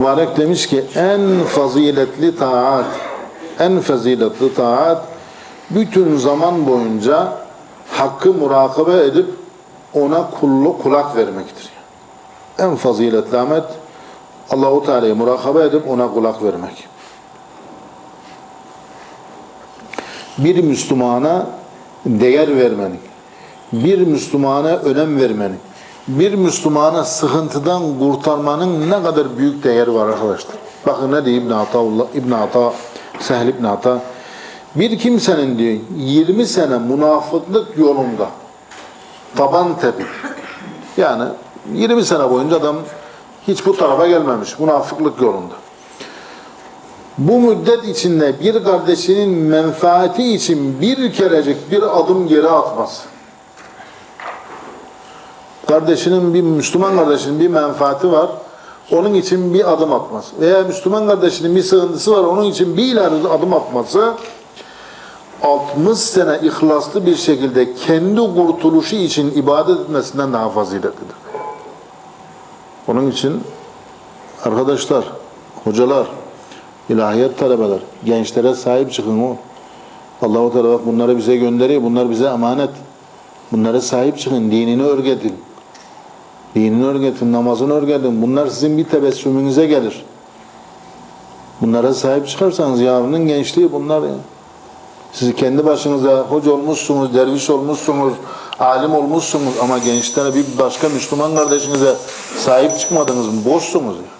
Mübarek demiş ki en faziletli taat, en faziletli taat bütün zaman boyunca hakkı murakabe edip ona kullu, kulak vermektir. En faziletli amet Allahu Teala'yı murakabe edip ona kulak vermek. Bir Müslümana değer vermenin, bir Müslümana önem vermenin, bir Müslümana sıkıntıdan kurtarmanın ne kadar büyük değeri var arkadaşlar. Bakın ne diyor İbn Ataullah, İbn Ata, Sehl İbn Ata. Bir kimsenin diyor 20 sene münafıklık yolunda taban tepip yani 20 sene boyunca adam hiç bu tarafa gelmemiş münafıklık yolunda. Bu müddet içinde bir kardeşinin menfaati için bir kerecik bir adım geri atması. Kardeşinin bir Müslüman kardeşinin bir menfaati var. Onun için bir adım atması. Veya Müslüman kardeşinin bir sıkıntısı var. Onun için bir ileri adım atması 60 sene ihlaslı bir şekilde kendi kurtuluşu için ibadet etmesinden daha faziletlidir. Onun için arkadaşlar, hocalar, ilahiyat talebeler, gençlere sahip çıkın o. Allah-u Teala bunları bize gönderiyor. Bunlar bize emanet. Bunlara sahip çıkın. Dinini örgetin. Dinini örgetin, namazını örgetin. Bunlar sizin bir tebessümünüze gelir. Bunlara sahip çıkarsanız yarının gençliği bunlar ya. Siz kendi başınıza hoca olmuşsunuz, derviş olmuşsunuz, alim olmuşsunuz ama gençlere bir başka Müslüman kardeşinize sahip çıkmadınız mı? Boşsunuz ya.